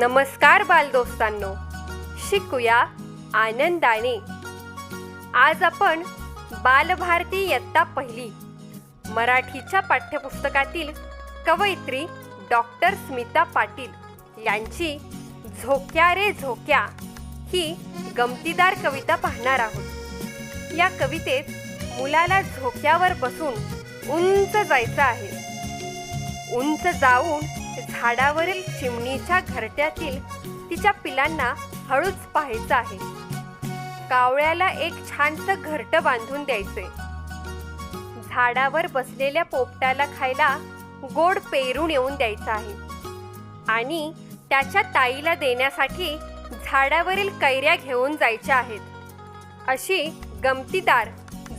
नमस्कार बालदोस्तांनो शिकूया आनंदाने. आज आपण बालभारती इयत्ता पहिली मराठीच्या पाठ्यपुस्तकातील कवयित्री डॉक्टर स्मिता पाटील यांची झोक्या रे झोक्या ही गमतीदार कविता पाहणार आहोत. या कवितेत मुलाला झोक्यावर बसून उंच जायचं आहे. उंच जाऊन झाडावरील चिमणीच्या घरट्यातील तिच्या पिलांना हळूच पाहायचं आहे. कावळ्याला एक छानसं घरट बांधून द्यायचे झाडावर बसलेल्या पोपटाला खायला गोड पेरून येऊन द्यायचं आहे. आणि त्याच्या ताईला देण्यासाठी झाडावरील कैऱ्या घेऊन जायच्या आहेत. अशी गमतीदार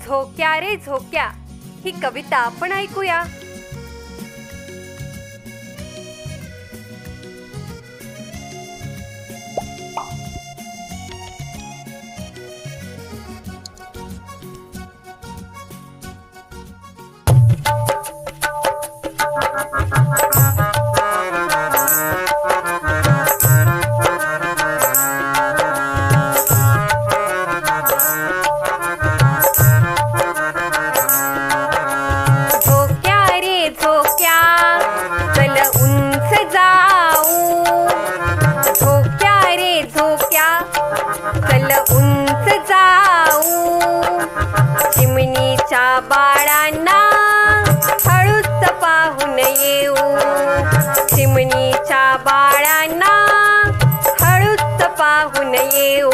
झोक्या रे झोक्या ही कविता आपण ऐकूया. चिमणीच्या बाळांना हळूच पाहून येऊ. चिमणीच्या बाळांना हळूच पाहून येऊ.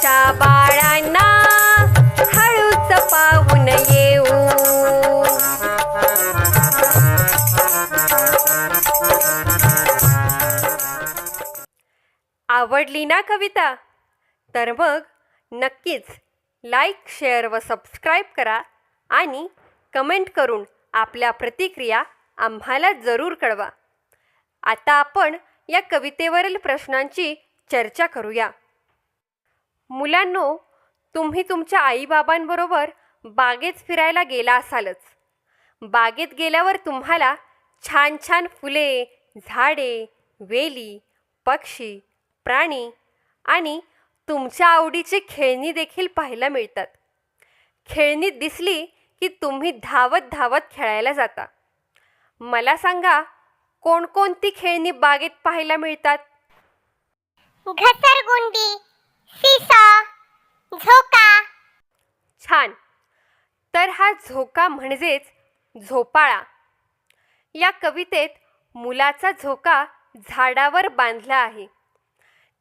चिमणीच्या बाळांना हळूच पाहून येऊ. आवडली ना कविता? तर मग नक्कीच लाईक शेअर व सबस्क्राईब करा आणि कमेंट करून आपल्या प्रतिक्रिया आम्हाला जरूर कळवा. आता आपण या कवितेवरील प्रश्नांची चर्चा करूया. मुलांनो तुम्ही तुमच्या आईबाबांबरोबर बागेत फिरायला गेला असालच. बागेत गेल्यावर तुम्हाला छान छान फुले झाडे वेली पक्षी प्राणी आणि तुमच्या आवडीची खेळणी देखील पाहायला मिळतात. खेळणी दिसली की तुम्ही धावत धावत खेळायला जाता. मला सांगा कोणकोणती खेळणी बागेत पाहायला मिळतात? घसरगुंडी. सीसा झोका. छान. तर हा झोका म्हणजेच झोपाळा. या कवितेत मुलाचा झोका झाडावर बांधला आहे.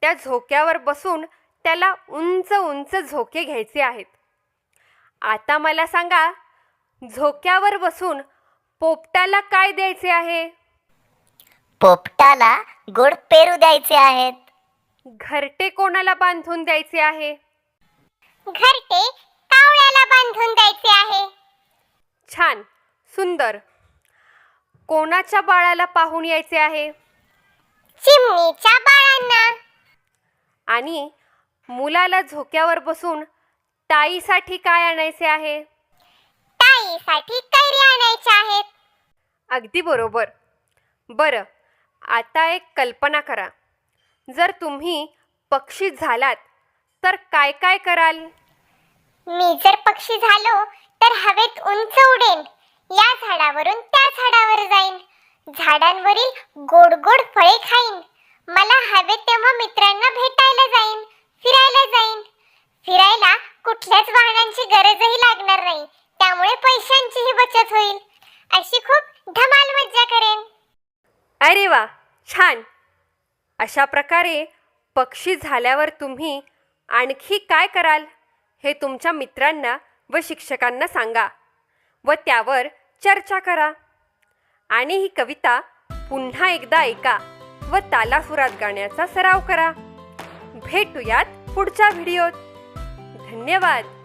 त्या झोक्यावर बसून त्याला उंच उंच झोके घ्यायचे आहेत. आता मला सांगा झोक्यावर बसून पोपटाला काय द्यायचे आहे? पोपटाला गोड पेरू द्यायचे आहेत. घरटे कोणाला बांधून द्यायचे आहे? घरटे कावळ्याला बांधून द्यायचे आहे. छान सुंदर. कोणाच्या बाळाला पाहून यायचे आहे? चिमणीच्या बाळांना. आणि मुलाला झोक्यावर बसून ताईसाठी काय आणायचे आहे? ताईसाठी कैरी आणायच्या आहेत. अगदी बरोबर. बरं आता एक कल्पना करा. जर तुम्ही पक्षी झालात तर काय काय कराल? मी जर पक्षी झालो तर हवेत उंच उडेन. या झाडावरून त्या झाडावर जाईन. झाडांवरील गोड गोड फळे खाईन. मला हवे तेव्हा मित्रांना भेटायला जाईन फिरायला जाईन. फिरायला कुठल्याच वाहनांची गरजही लागणार नाही. त्यामुळे पैशांचीही बचत होईल. अशी खूप धमाल मज्जा करेन. अरे वा छान. अशा प्रकारे पक्षी झाल्यावर तुम्ही आणखी काय कराल हे तुमच्या मित्रांना व शिक्षकांना सांगा व त्यावर चर्चा करा. आणि ही कविता पुन्हा एकदा ऐका व तालासुरात गाण्याचा सराव करा. भेटूयात पुढच्या व्हिडिओत. धन्यवाद.